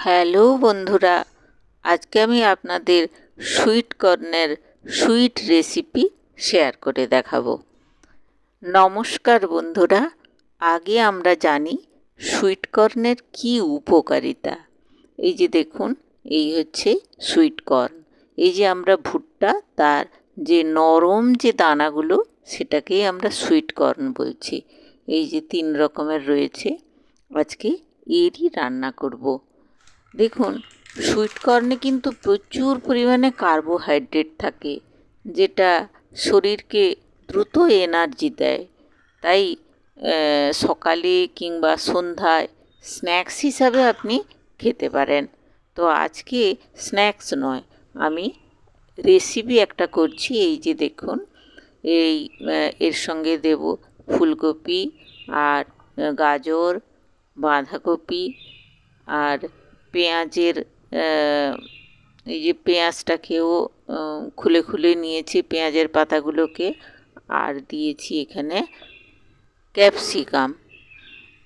Hello বন্ধুরা, আজকে আমি আপনাদের সুইট কর্নের সুইট রেসিপি শেয়ার করে দেখাবো। নমস্কার বন্ধুরা, আগে আমরা জানি সুইট কর্নের কী উপকারিতা। এই যে দেখুন, এই হচ্ছে সুইট কর্ন। এই যে আমরা ভুট্টা, তার যে নরম যে দানাগুলো সেটাকেই আমরা সুইট কর্ন বলছি। এই যে তিন রকমের রয়েছে। আজকে এরই রান্না করব। দেখুন সুইট কর্নে কিন্তু প্রচুর পরিমাণে কার্বোহাইড্রেট থাকে, যেটা শরীরকে দ্রুত এনার্জি দেয়। তাই সকালে কিংবা সন্ধ্যায় স্ন্যাক্স হিসাবে আপনি খেতে পারেন। তো আজকে স্ন্যাক্স নয়, আমি রেসিপি একটা করছি, এই যে দেখুন, এই এর সঙ্গে দেব ফুলকপি আর গাজর, বাঁধাকপি আর পেঁয়াজের এই যে পেঁয়াজটাকেও খুলে খুলে নিয়েছি পেঁয়াজের পাতাগুলোকে, আর দিয়েছি এখানে ক্যাপসিকাম।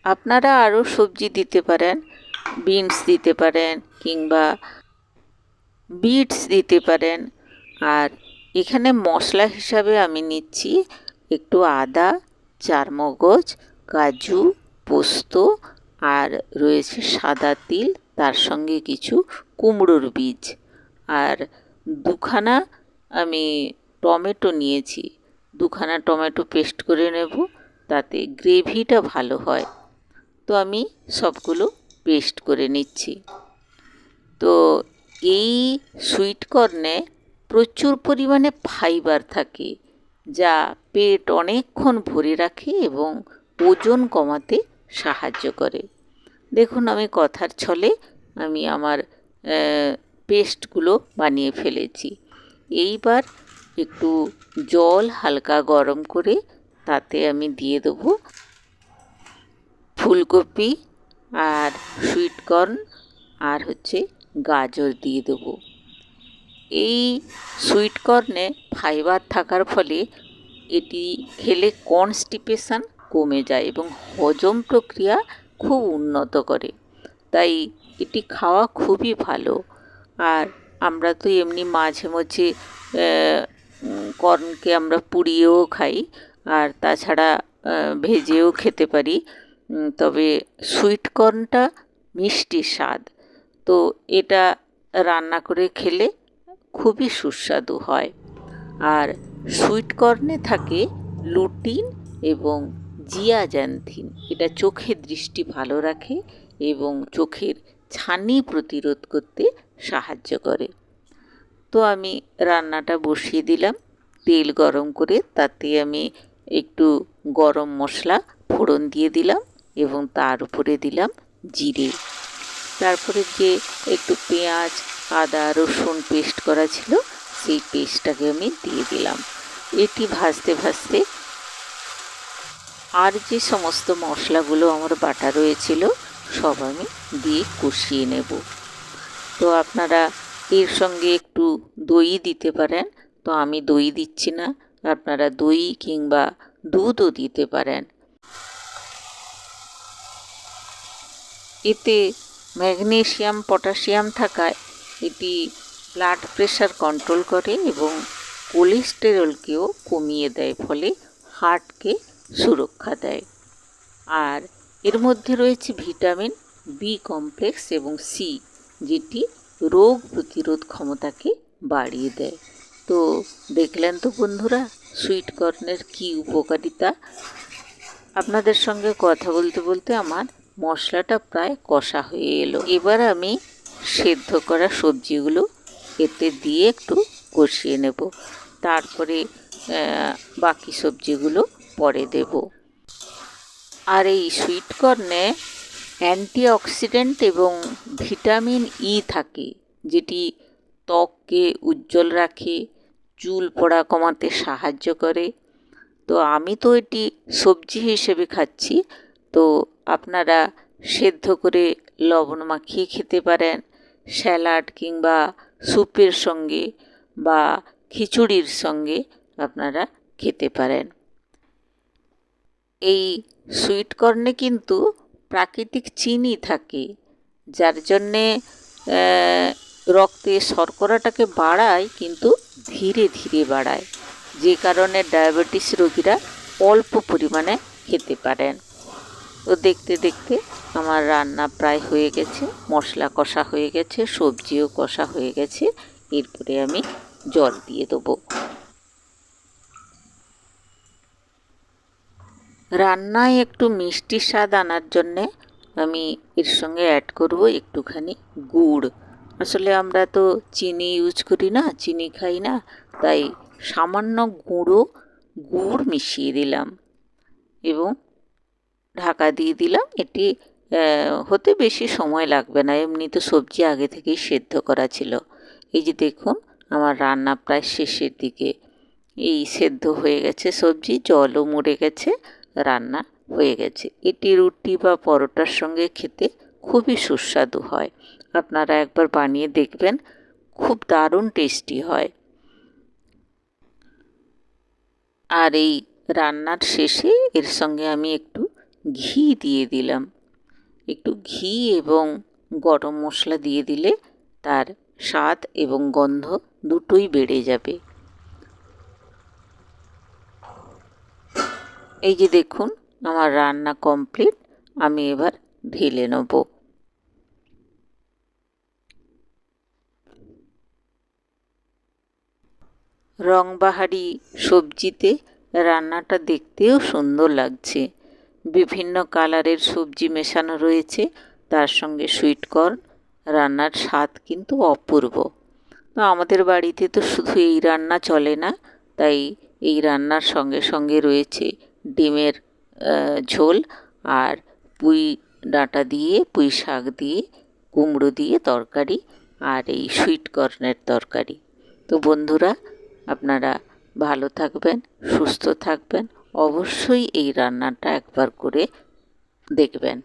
আপনারা আরও সবজি দিতে পারেন, বিনস দিতে পারেন কিংবা বিটস দিতে পারেন। আর এখানে মশলা হিসাবে আমি নিচ্ছি একটু আদা, চারমগজ, কাজু, পোস্ত, আর রয়েছে সাদা তিল তার সঙ্গে কিছু কুমড়োর বীজ। আর দুখানা আমি টমেটো নিয়েছি। দুখানা টমেটো পেস্ট করে নেব, তাতে গ্রেভিটা ভালো হয়। তো আমি সবগুলো পেস্ট করে নিচ্ছি। তো এই সুইট কর্নে প্রচুর পরিমাণে ফাইবার থাকে, যা পেট অনেকক্ষণ ভরে রাখে এবং ওজন কমাতে সাহায্য করে। দেখুন আমি কথার ছলে আমি আমার পেস্টগুলো বানিয়ে ফেলেছি। এইবার একটু জল হালকা গরম করে তাতে আমি দিয়ে দেবো ফুলকপি আর সুইটকর্ন আর হচ্ছে গাজর দিয়ে দেবো। এই সুইটকর্নে ফাইবার থাকার ফলে এটি খেলে কনস্টিপেশন কমে যায় এবং হজম প্রক্রিয়া খুব উন্নত করে। তাই এটি খাওয়া খুবই ভালো। আর আমরা তো এমনি মাঝে মাঝে কর্নকে আমরা পুড়িয়েও খাই। আর তাছাড়া ভেজেও খেতে পারি। তবে সুইট কর্নটা মিষ্টি স্বাদ। তো এটা রান্না করে খেলে খুবই সুস্বাদু হয়। আর সুইট কর্নে থাকে লুটিন এবং জিয়াজ্যান্থিন এটা চোখের দৃষ্টি ভালো রাখে এবং চোখের ছানি প্রতিরোধ করতে সাহায্য করে। তো আমি রান্নাটা বসিয়ে দিলাম, তেল গরম করে তাতে আমি একটু গরম মশলা ফোড়ন দিয়ে দিলাম এবং তার উপরে দিলাম জিরে। তারপরে যে একটু পেঁয়াজ, আদা, রসুন পেস্ট করা ছিল, সেই পেস্টটাকে আমি দিয়ে দিলাম। এটি ভাজতে ভাজতে আর যে সমস্ত মশলাগুলো আমার বাটা রয়েছিল, সব আমি দিয়ে কষিয়ে নেব। তো আপনারা এর সঙ্গে একটু দই দিতে পারেন। তো আমি দই দিচ্ছি না, আপনারা দই কিংবা দুধও দিতে পারেন। এতে ম্যাগনেশিয়াম, পটাশিয়াম থাকায় এটি ব্লাড প্রেশার কন্ট্রোল করে এবং কোলেস্টেরলকেও কমিয়ে দেয়, ফলে হার্টকে সুরক্ষা দেয়। আর এর মধ্যে রয়েছে ভিটামিন বি কমপ্লেক্স এবং সি যেটি রোগ প্রতিরোধ ক্ষমতাকে বাড়িয়ে দেয়। তো দেখলেন তো বন্ধুরা, সুইট কর্নের কী উপকারিতা? আপনাদের সঙ্গে কথা বলতে বলতে আমার মশলাটা প্রায় কষা হয়ে এলো। এবার আমি সেদ্ধ করা সবজিগুলো এতে দিয়ে একটু কষিয়ে নেব। তারপরে বাকি সবজিগুলো পরে দেব। আর এই সুইট কর্নে অ্যান্টিঅক্সিডেন্ট এবং ভিটামিন ই থাকে, যেটি ত্বককে উজ্জ্বল রাখে, চুল পড়া কমাতে সাহায্য করে। তো আমি তো এটি সবজি হিসেবে খাচ্ছি, তো আপনারা সেদ্ধ করে লবণ মাখিয়ে খেতে পারেন। স্যালাড কিংবা স্যুপের সঙ্গে বা খিচুড়ির সঙ্গে আপনারা খেতে পারেন। এই সুইট কর্নে কিন্তু প্রাকৃতিক চিনি থাকে, যার জন্যে রক্তে শর্করাটাকে বাড়ায়, কিন্তু ধীরে ধীরে বাড়ায়, যে কারণে ডায়াবেটিস রোগীরা অল্প পরিমাণে খেতে পারেন। তো দেখতে দেখতে আমার রান্না প্রায় হয়ে গেছে, মশলা কষা হয়ে গেছে, সবজিও কষা হয়ে গেছে, এরপরে আমি জল দিয়ে দেবো। রান্নায় একটু মিষ্টি স্বাদ আনার জন্যে আমি এর সঙ্গে অ্যাড করব একটুখানি গুড়। আসলে আমরা তো চিনি ইউজ করি না, চিনি খাই না, তাই সামান্য গুঁড়ো, গুড় মিশিয়ে দিলাম এবং ঢাকা দিয়ে দিলাম। এটি হতে বেশি সময় লাগবে না, এমনি তো সবজি আগে থেকেই সেদ্ধ করা ছিল। এই যে দেখুন, আমার রান্না প্রায় শেষের দিকে। এই সেদ্ধ হয়ে গেছে সবজি, জলও মরে গেছে। রান্না হয়ে গেছে। এটি রুটি বা পরোটার সঙ্গে খেতে খুবই সুস্বাদু হয়। আপনারা একবার বানিয়ে দেখবেন, খুব দারুণ টেস্টি হয়। আর এই রান্নার শেষে এর সঙ্গে আমি একটু ঘি দিয়ে দিলাম। একটু ঘি এবং গরম মশলা দিয়ে দিলে তার স্বাদ এবং গন্ধ দুটোই বেড়ে যাবে। এই যে দেখুন, আমার রান্না কমপ্লিট আমি এবার ঢেলে নেব। রংবাহারি সবজিতে রান্নাটা দেখতেও সুন্দর লাগছে। বিভিন্ন কালারের সবজি মেশানো রয়েছে, তার সঙ্গে সুইটকর্ন রান্নার স্বাদ কিন্তু অপূর্ব। তো আমাদের বাড়িতে তো শুধু এই রান্না চলে না, তাই এই রান্নার সঙ্গে সঙ্গে রয়েছে ডিমের ঝোল আর পুঁই ডাঁটা দিয়ে, পুঁই শাক দিয়ে, কুমড়ো দিয়ে তরকারি আর এই সুইট কর্নের তরকারি। তো বন্ধুরা, আপনারা ভালো থাকবেন, সুস্থ থাকবেন, অবশ্যই এই রান্নাটা একবার করে দেখবেন।